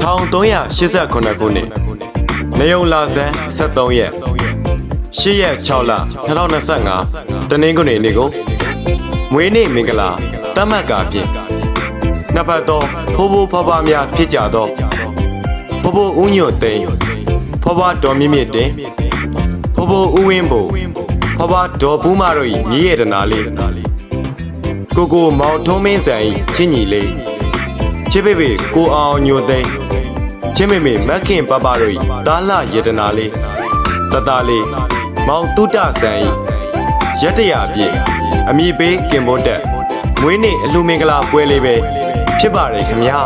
1389ခုနှစ်နေုံလာဇန်73ရက်8ရက်6လ2025တနင်္ဂနွေနေ့ကိုမွေးနေ့မင်္ဂလာတတ်မှတ်ကာဖြင့်နှစ်ဖက်သောဖိုးဖိုးဖွားဖွားများဖြစ်ကြသောဖိုးဖိုးဦးညွတ်သိန်းဖွားဖွားတော်မြင့်မြင့်တင်ဖိုးဖိုးဦးဝင်းဘိုဖွားဖွားဒေါ်ဘူးမတို့၏မြေရတနာလေးကိုကိုမောင်ထုံးမင်းဆန်၏ချင်းညီလေးချစ်ပေပေကိုအောင်ညွတ်သိန်း ချင်းမေမေမက်ခင်ပပတို့ဤတားလှယတနာလေးတတလေးမောင်တုတဆန်ဤရတရာပြည့်အမိပေးကင်ဘွန်းတက်မွေးနေ့အလူမင်္ဂလာပွဲလေးပဲဖြစ်ပါတယ်ခင်ဗျာ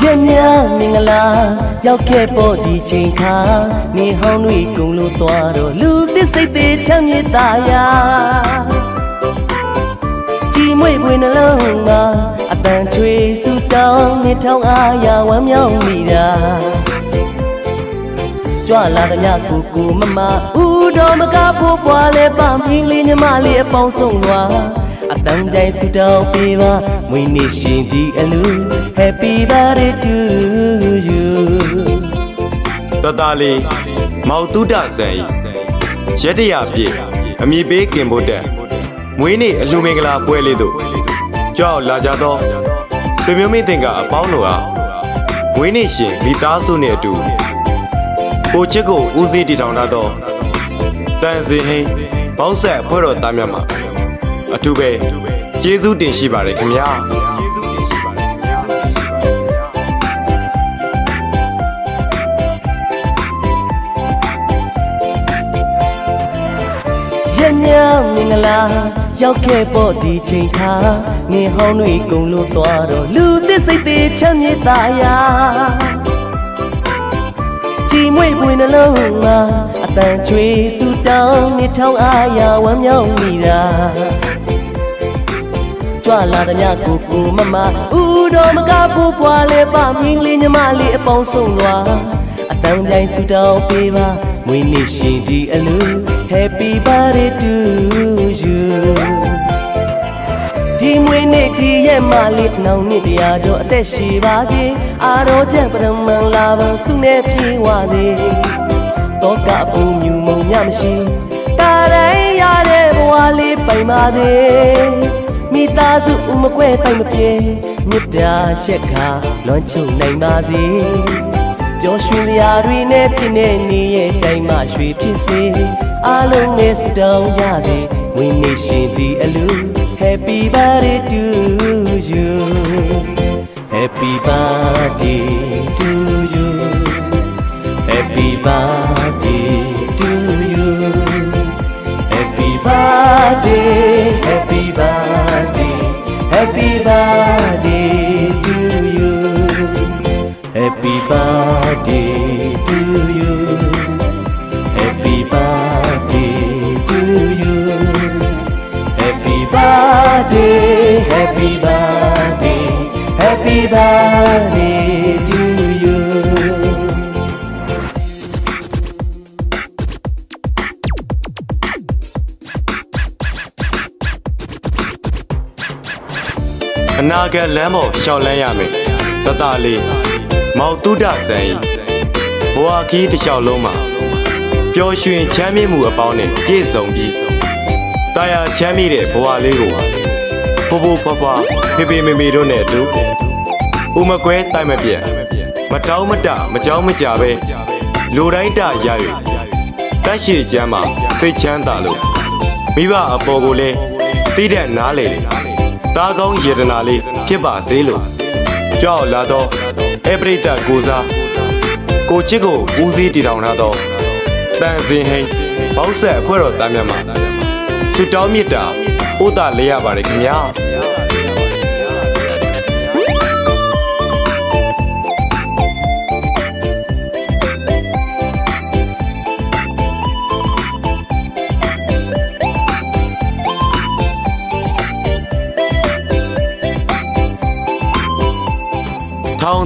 ရက်များမင်္ဂလာရောက်ခဲ့ပေါ်ဒီချိန်ခါနေဟောင်းတွေကုံလို့သွားတော့လူသစ်စိတ်သေးချမ်းမြေ့တာယာကြည် မွေ့ပွေနှလုံးမှာအပန်ချွေဆူတောင်းနေထောင်းအားရဝမ်းမြောက်မိတာကြွလာသည်မြကိုကိုမမဦးတော်မကဖို့ပွားလဲပမင်းလေးညီမလေးအပေါင်းဆုံးသွားအတန်းတိုင်းဆူတောင်းပေးပါမွေးနေ့ရှင်ဒီအလူ Happy birthday to you တတလေးမောင်တုတဆန်ဤရတရာပြည့်အမိပေးကင်ဘွန်းတက် မွေးနေ့အလူမင်္ဂလာပွဲလေးတို့ကြောက်လာကြသောဆွေမျိုးမိတ်တင်ကအပေါင်းတို့အားမွေးနေ့ရှင်မိသားစုနဲ့အတူကိုချစ်ကိုဦးစီးတည်ထောင်လာသောတန်စင်ဟင်းဘောက်ဆက်အဖွဲ့တော်သားများမှာအထူးပဲကျေးဇူးတင်ရှိပါတယ်ခင်ဗျာကျေးဇူးတင်ရှိပါတယ်ကျေးဇူးတင်ရှိပါတယ်ခင်ဗျာရက်များမင်္ဂလာ ရောက်ခဲ့ပေါ်ဒီချိန်ခါနေဟောင်းတွေကုံလို့သွားတော့လူသစ်စိတ်သေးချမ်းမြေ့တာယာကြည်မွေ့ပွေနှလုံးမှာအတန်ချွေဆူတောင်းနေထောင်းအားရဝမ်းမြောက်မိတာကြွလာသည်မြကိုကိုမမဦးတော်မကဖို့ပွားလဲပမင်းလေးညီမလေးအပေါင်းဆုံးသွားအတန်းတိုင်းဆူတောင်းပေးပါ မွေးနေ့ရှင်ဒီအလူ Happy birthday to you ဒီမွေးနေ့ဒီရဲ့မလေးနောင်နှစ်တရားကျော်အသက်ရှိပါစေအာရောချက်ပရမန်လာဘဆုနဲ့ပြေဝစေတောကအပူမြူမုံညမရှိတာတိုင်းရတဲ့ဘဝလေးပိုင်ပါစေမိသားစုဥမကွဲတိုင်မပြေမေတ္တာရှက်ခါလွန်ချုံနိုင်ပါစေ ပျော်ရွှင်စရာတွေနဲ့ပြည့်နေနေရဲ့တိုင်းမှာရွှေဖြစ်စေအားလုံးနဲ့ဆုတောင်းကြစေဝင်းနေရှင်ဒီအလူ Happy birthday to you Happy birthday to you Happy birthday to you Happy birthday Happy birthday Happy birthday Happy birthday to you Happy birthday to you Happy birthday Happy birthday Happy birthday to you အနာဂတ်လမ်းပေါ်ရှောက်လန်းရမယ်တတလေး မောင်တုဒဆန်ဤဘဝခီးတစ်လျှောက်လုံးမှာပျော်ရွှင်ချမ်းမြေ့မှုအပေါင်းနဲ့ပြည့်စုံပြီးတာယာချမ်းမြေ့တဲ့ဘဝလေးကိုဖိုးဖိုးဖွားဖွားဖေဖေမေမေတို့နဲ့အတူဦးမကွဲတိုင်မပြတ်မတောင်းမတမကြောင်းမကြပဲလူတိုင်းတရ၍တက်ရှိချမ်းမှာစိတ်ချမ်းသာလို့မိဘအပေါ်ကိုလည်းတိတဲ့နားလေတယ်တာကောင်းယေတနာလေးဖြစ်ပါစေလို့ကြောက်လာတော့ အပရိတကိုစားကိုချစ်ကိုဦးစီးတည်ထောင်ထားတော့တန်စင်ဟိန်ဘောက်ဆက်အဖွဲ့တော်သားများမှာဆွတောင်းမြစ်တာဥဒလေးရပါတယ်ခင်ဗျာ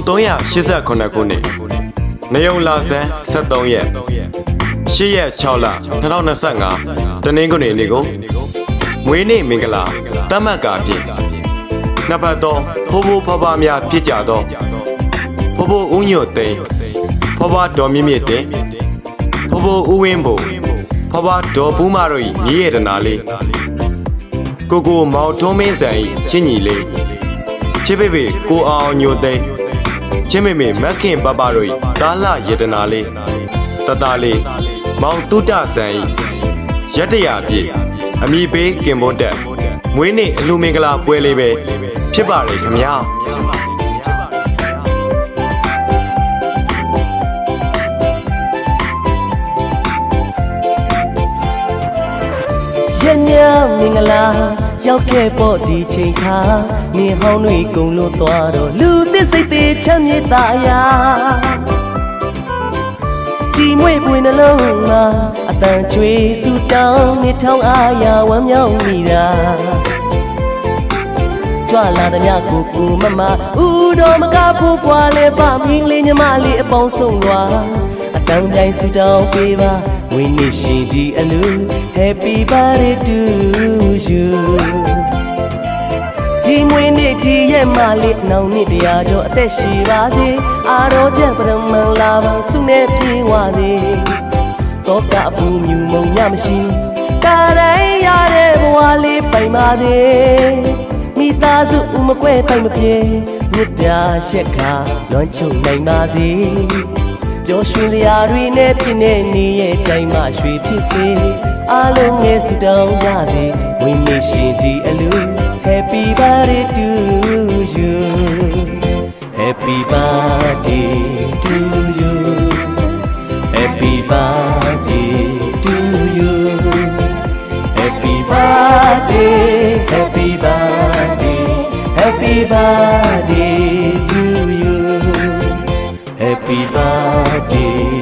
1389ခုနှစ်နေုံလာဇန်73ရက်8ရက်6လ2025တနင်္ဂနွေနေ့ကိုမွေးနေ့မင်္ဂလာတတ်မှတ်ကာဖြင့်နှစ်ဖက်သောဖိုးဖိုးဖွားဖွားများဖြစ်ကြသောဖိုးဖိုးဦးညွတ်သိန်းဖွားဖွားဒေါ်မြင့်မြင့်တင်ဖိုးဖိုးဦးဝင်းဘိုဖွားဖွားဒေါ်ပူးမတို့၏မြေရတနာလေးကိုကိုမောင်ထုံးမင်းဆန်၏ချင်းညီလေးချစ်ပေပေကိုအောင်ညိုသိန်း ချင်းမေမေမက်ခင်ပပတို့၏ကာလရတနာလေးတတလေးမောင်တုဒ္ဒဆန်၏ရက်တရာပြည့်အမိပေးကင်မွန်းတက်မွေးနေ့အလူမင်္ဂလာပွဲလေးပဲဖြစ်ပါလေခင်ဗျာရညမင်္ဂလာ ရောက်ခဲ့ပေါ့ဒီချိန်ခါနေဟောင်းတွေကုံလို့သွားတော့လူသစ်စိတ်သေးချမ်းမြေ့သားရာကြည်မွေ့ပွင့်နှလုံးမှာအတန်ချွေဆူတောင်းနေထောင်းအားရဝမ်းမြောက်မိတာကြွလာသည်မြကိုကိုမမဦးတော်မကဖို့ပွားလဲပါမင်းလေးညီမလေးအပေါင်းဆုံးွာအ တန်တိုင်းဆူတောင်းပေးပါဝင်းနေရှင်ဒီအလူ Happy birthday to you ဒီမွေးနေ့ဒီရဲ့မလေးနောင်နှစ်တရားကျော်အသက်ရှိပါစေအာရောချက်ပရမန်လာပါစုနေပြေးဝစေတော့ကအပူမြူမုံညမရှိကာတိုင်းရတဲ့ဘဝလေးပိုင်ပါစေမိသားစုဥမကွဲတိုင်မပြေမြစ်တာရှက်ခါလွမ်းချုံနိုင်ပါစေပျော်ော်ရွှင်စရာတွေနဲ့ဖြစ်နေနေရဲ့တိုင်းမှရွှေဖြစ်စေအားလုံးနဲ့ဆူတောင်းကြစေဝင်းနေရှင်ဒီအလူ Happy birthday to you Happy birthday to you Happy birthday to you Happy birthday Happy birthday Happy birthday to you Happy birthday के